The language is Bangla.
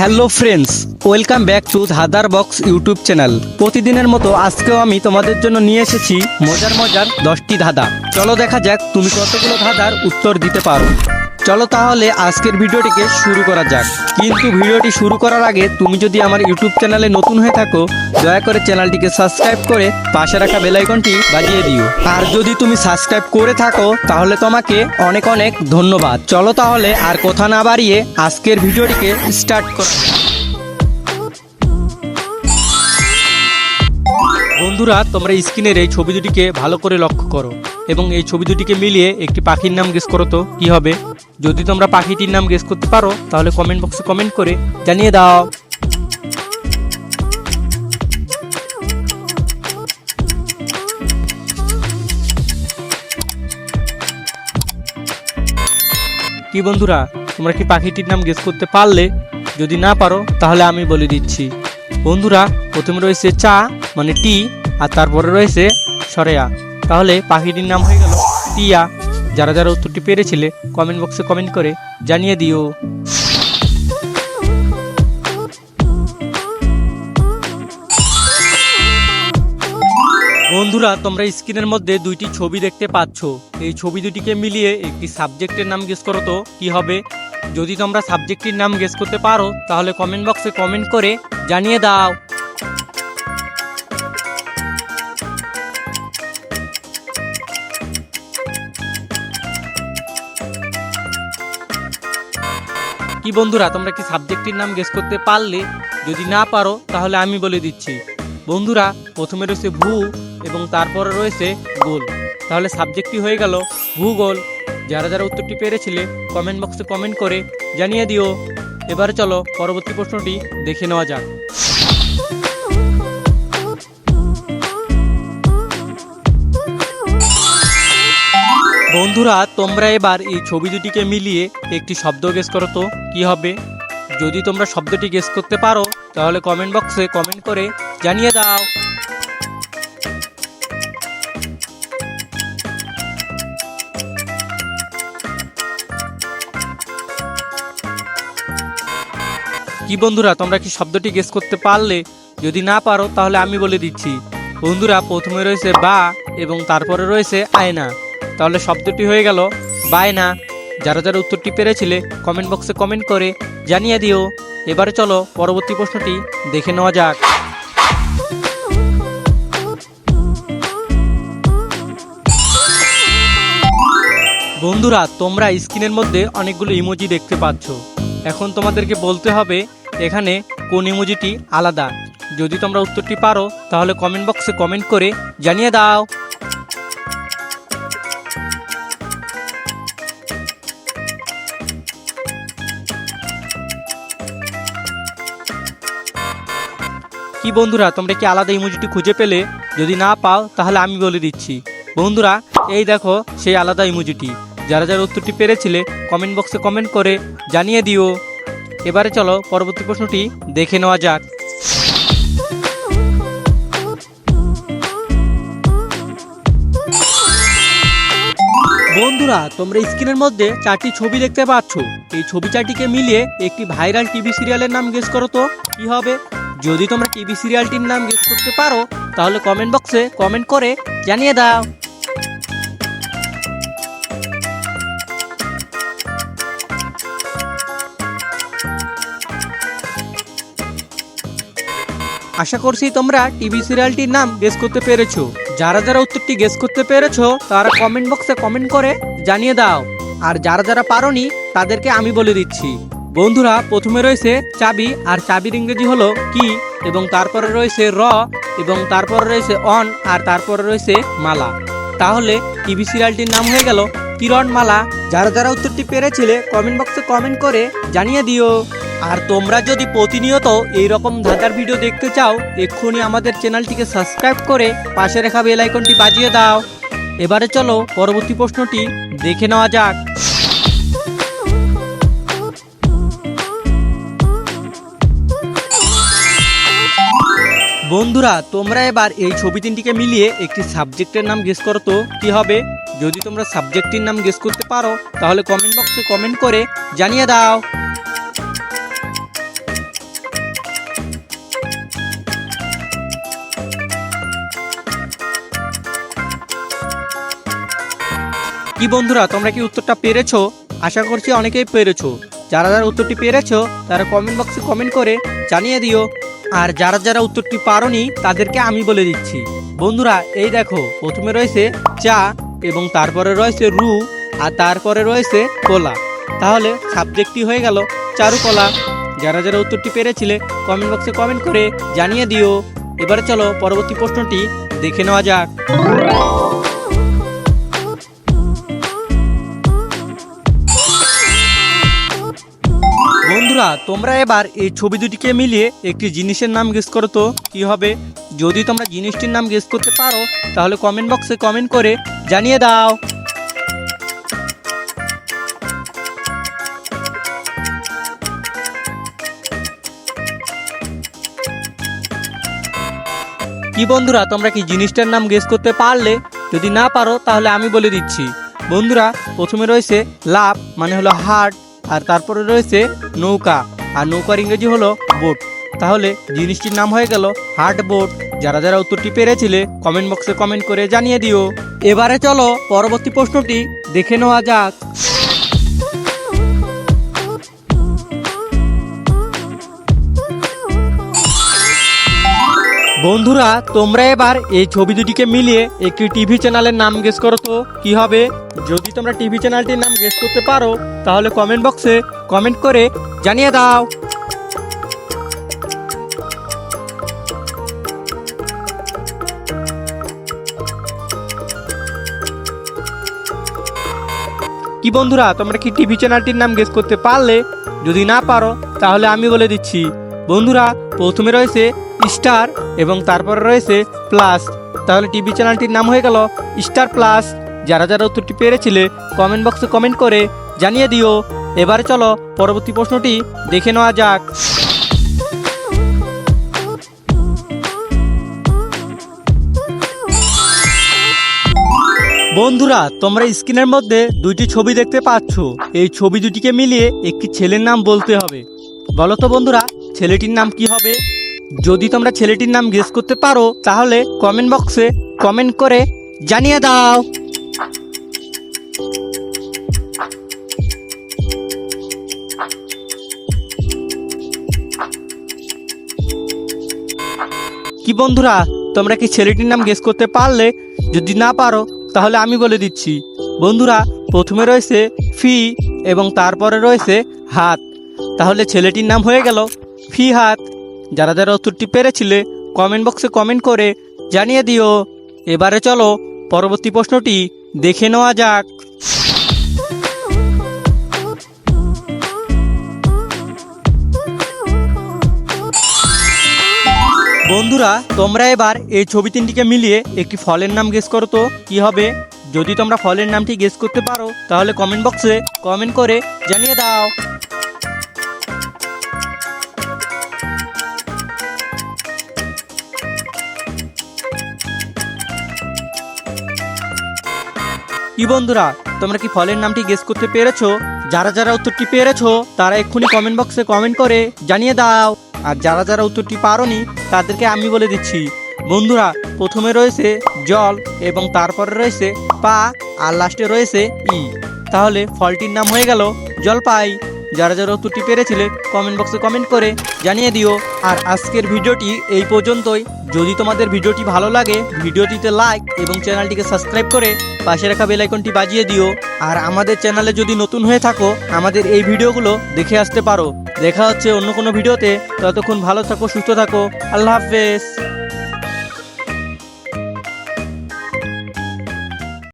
Hello friends, welcome back to হাদার box YouTube channel. প্রতিদিনের মতো আজকেও আমি তোমাদের জন্য নিয়ে এসেছি মজার মজার দশটি ধাঁধা। চলো দেখা যাক তুমি কতগুলো ধাঁধার উত্তর দিতে পারো। চলো তাহলে আজকের ভিডিওটিকে শুরু করা যাক। কিন্তু ভিডিওটি শুরু করার আগে তুমি যদি আমার ইউটিউব চ্যানেলে নতুন হয়ে থাকো, দয়া করে চ্যানেলটিকে সাবস্ক্রাইব করে পাশে রাখা বেল আইকনটি বাজিয়ে দিও। আর যদি তুমি সাবস্ক্রাইব করে থাকো, তাহলে তোমাকে অনেক অনেক ধন্যবাদ। চলো তাহলে আর কথা না বাড়িয়ে আজকের ভিডিওটিকে স্টার্ট করো বন্ধুরা, তোমরা স্ক্রিনের এই ছবি দুটিকে ভালো করে লক্ষ্য করো এবং এই ছবি দুটিকে মিলিয়ে একটি পাখির নাম গেস করো তো, কি হবে? যদি তোমরা পাখিটির নাম গেস করতে পারো, তাহলে কমেন্ট বক্সে কমেন্ট করে জানিয়ে দাও। কি বন্ধুরা, তোমরা কি পাখিটির নাম গেস করতে পারলে? যদি না পারো, তাহলে আমি বলে দিচ্ছি। বন্ধুরা, প্রথমে রয়েছে চা মানে টি আর তারপরে রয়েছে সরেয়া। তাহলে পাখিটির নাম হয়ে গেল টিয়া। যারা যারা উত্তরটি পেরেছিলে কমেন্ট বক্সে কমেন্ট করে জানিয়ে দিও। বন্ধুরা, তোমরা স্ক্রিনের মধ্যে দুইটি ছবি দেখতে পাচ্ছ। এই ছবি দুটিকে মিলিয়ে একটি সাবজেক্টের নাম গেস করো তো, কি হবে? যদি তোমরা সাবজেক্টটির নাম গেস করতে পারো, তাহলে কমেন্ট বক্সে কমেন্ট করে জানিয়ে দাও। কি বন্ধুরা, তোমরা কি সাবজেক্টটির নাম গেস করতে পারলে? যদি না পারো, তাহলে আমি বলে দিচ্ছি। বন্ধুরা, প্রথমে রয়েছে ভূ এবং তারপরে রয়েছে গোল। তাহলে সাবজেক্টটি হয়ে গেল ভূগোল। যারা যারা উত্তরটি পেরেছিলে কমেন্ট বক্সে কমেন্ট করে জানিয়ে দিও। এবারে চলো, পরবর্তী প্রশ্নটি দেখে নেওয়া যাক। বন্ধুরা, তোমরা এবার এই ছবি দুটিকে মিলিয়ে একটি শব্দ গেস করো তো, কি হবে? যদি তোমরা শব্দটি গেস করতে পারো, তাহলে কমেন্ট বক্সে কমেন্ট করে জানিয়ে দাও। কি বন্ধুরা, তোমরা কি শব্দটি গেস করতে পারলে? যদি না পারো, তাহলে আমি বলে দিচ্ছি। বন্ধুরা, প্রথমে রয়েছে বা এবং তারপরে রয়েছে আয়না। তাহলে শব্দটি হয়ে গেল বায়না যারা যারা উত্তরটি পেরেছিলে কমেন্ট বক্সে কমেন্ট করে জানিয়ে দিও। এবারে চলো পরবর্তী প্রশ্নটি দেখে নেওয়া যাক। বন্ধুরা, তোমরা স্ক্রিনের মধ্যে অনেকগুলো ইমোজি দেখতে পাচ্ছ। এখন তোমাদেরকে বলতে হবে, এখানে কোন ইমোজিটি আলাদা। যদি তোমরা উত্তরটি পারো, তাহলে কমেন্ট বক্সে কমেন্ট করে জানিয়ে দাও। কি বন্ধুরা, তোমরা কি আলাদা ইমোজিটি খুঁজে পেলে? যদি না পাও, তাহলে আমি বলে দিচ্ছি। বন্ধুরা, এই দেখো সেই আলাদা ইমোজিটি। যারা যারা উত্তরটি পেরেছিলে কমেন্ট বক্সে কমেন্ট করে জানিয়ে দিও। এবারে চলো পরবর্তী প্রশ্নটি দেখে নেওয়া যাক। বন্ধুরা, তোমরা স্ক্রিনের মধ্যে চারটি ছবি দেখতে পাচ্ছ। এই ছবি চারটিকে মিলিয়ে একটি ভাইরাল টিভি সিরিয়ালের নাম গেস করো তো। কি হবে? যদি তোমরা টিভি সিরিয়ালটির নাম গেস করতে পারো, তাহলে কমেন্ট বক্সে কমেন্ট করে জানিয়ে দাও। আশা করছি তোমরা টিভি সিরিয়ালটির নাম গেস করতে পেরেছ। যারা যারা উত্তরটি গেস করতে পেরেছ, তারা কমেন্ট বক্সে কমেন্ট করে জানিয়ে দাও। আর যারা যারা পারোনি, তাদেরকে আমি বলে দিচ্ছি। বন্ধুরা, প্রথমে রয়েছে চাবি, আর চাবির ইংরেজি হলো কি, এবং তারপরে রয়েছে র, এবং তারপরে রয়েছে অন, আর তারপরে রয়েছে মালা। তাহলে টিভি সিরিয়ালটির নাম হয়ে গেল কিরণমালা যারা যারা উত্তরটি পেরেছিলে কমেন্ট বক্সে কমেন্ট করে জানিয়ে দিও। আর তোমরা যদি প্রতিনিয়ত এই রকম ধাঁধার ভিডিও দেখতে চাও, এক্ষুনি আমাদের চ্যানেলটিকে সাবস্ক্রাইব করে পাশে রেখা বেল আইকনটি বাজিয়ে দাও। এবারে চলো পরবর্তী প্রশ্নটি দেখে নেওয়া যাক। বন্ধুরা, তোমরা এবার এই ছবি তিনটিকে মিলিয়ে একটি সাবজেক্টের নাম গেস করো তো, কি হবে? যদি তোমরা সাবজেক্টটির নাম গেস করতে পারো, তাহলে কমেন্ট বক্সে কমেন্ট করে জানিয়ে দাও। কি বন্ধুরা, তোমরা কি উত্তরটা পেরেছ? আশা করছি অনেকেই পেরেছ। যারা যারা উত্তরটি পেরেছ, তারা কমেন্ট বক্সে কমেন্ট করে জানিয়ে দিও। আর যারা যারা উত্তরটি পারোনি, তাদেরকে আমি বলে দিচ্ছি। বন্ধুরা, এই দেখো, প্রথমে রয়েছে চা এবং তারপরে রয়েছে রু আর তারপরে রয়েছে কলা। তাহলে সাবজেক্টটি হয়ে গেল চারুকলা। যারা যারা উত্তরটি পেরেছিলে কমেন্ট বক্সে কমেন্ট করে জানিয়ে দিও। এবারে চলো, পরবর্তী প্রশ্নটি দেখে নেওয়া যাক। বন্ধুরা, তোমরা এবার এই ছবি দুটিকে মিলিয়ে একটি জিনিসের নাম গেস করো তো, কি হবে? যদি তোমরা জিনিসটির নাম গেস করতে পারো, তাহলে কমেন্ট বক্সে কমেন্ট করে জানিয়ে দাও। কি বন্ধুরা, তোমরা কি জিনিসটার নাম গেস করতে পারলে? যদি না পারো, তাহলে আমি বলে দিচ্ছি। বন্ধুরা, প্রথমে রয়েছে লাভ মানে হলো হার্ট আর তারপরে রয়েছে নৌকা। আর নৌকার ইংরেজি হলো বোট। তাহলে জিনিসটির নাম হয়ে গেল হার্ট বোট। যারা যারা উত্তরটি পেরেছিলে কমেন্ট বক্সে কমেন্ট করে জানিয়ে দিও। এবারে চলো পরবর্তী প্রশ্নটি দেখে নেওয়া যাক। বন্ধুরা, তোমরা এবার এই ছবি দুটিকে মিলিয়ে একটি টিভি চ্যানেলের নাম গেস করো তো, কি হবে? যদি তোমরা টিভি চ্যানেলটির নাম গেস করতে পারো, তাহলে কমেন্ট বক্সে কমেন্ট করে জানিয়ে দাও। কি বন্ধুরা, তোমরা কি টিভি চ্যানেলটির নাম গেস করতে পারলে? যদি না পারো, তাহলে আমি বলে দিচ্ছি বন্ধুরা, প্রথমে রয়েছে স্টার এবং তারপরে রয়েছে প্লাস। তাহলে টিভি চ্যানেলটির নাম হয়ে গেল স্টার প্লাস। যারা যারা উত্তরটি পেরেছিলে কমেন্ট বক্সে কমেন্ট করে জানিয়ে দিও। এবারে চলো পরবর্তী প্রশ্নটি দেখে নেওয়া যাক। বন্ধুরা, তোমরা স্ক্রিনের মধ্যে দুইটি ছবি দেখতে পাচ্ছ। এই ছবি দুটিকে মিলিয়ে একটি ছেলের নাম বলতে হবে। বলো তো বন্ধুরা ছেলেটির নাম কি হবে? যদি তোমরা ছেলেটির নাম গেস করতে পারো, তাহলে কমেন্ট বক্সে কমেন্ট করে জানিয়ে দাও। কি বন্ধুরা, তোমরা কি ছেলেটির নাম গেস করতে পারলে? যদি না পারো, তাহলে আমি বলে দিচ্ছি। বন্ধুরা, প্রথমে রয়েছে ফি এবং তারপরে রয়েছে হাত। তাহলে ছেলেটির নাম হয়ে গেল ফি হাত। যারা যারা উত্তরটি পেরেছিলে কমেন্ট বক্সে কমেন্ট করে জানিয়ে দিও। এবারে চলো, পরবর্তী প্রশ্নটি দেখে নেওয়া যাক। বন্ধুরা, তোমরা এবার এই ছবি তিনটিকে মিলিয়ে একটি ফলের নাম গেস করো তো, কি হবে? যদি তোমরা ফলের নামটি গেস করতে পারো, তাহলে কমেন্ট বক্সে কমেন্ট করে জানিয়ে দাও। কি বন্ধুরা, তোমরা কি ফলের নামটি গেস করতে পেরেছ? যারা যারা উত্তরটি পেরেছ, তারা এক্ষুনি কমেন্ট বক্সে কমেন্ট করে জানিয়ে দাও। আর যারা যারা উত্তরটি পারোনি, তাদেরকে আমি বলে দিচ্ছি, বন্ধুরা, প্রথমে রয়েছে জল এবং তারপরে রয়েছে পা, আর লাস্টে রয়েছে ই। তাহলে ফলটির নাম হয়ে গেল জলপাই। যারা যারা উত্তরটি পেরেছিলে কমেন্ট বক্সে কমেন্ট করে জানিয়ে দিও। আর আজকের ভিডিওটি এই পর্যন্তই। যদি তোমাদের ভিডিওটি ভালো লাগে, ভিডিওটিতে লাইক এবং চ্যানেলটিকে সাবস্ক্রাইব করে পাশে রাখা বেল আইকনটি বাজিয়ে দিও। আর আমাদের চ্যানেলে যদি নতুন হয়ে থাকো, আমাদের এই ভিডিওগুলো দেখে আসতে পারো। দেখা হচ্ছে অন্য কোনো ভিডিওতে। ততক্ষণ ভালো থাকো, সুস্থ থাকো। আল্লাহ হাফেজ।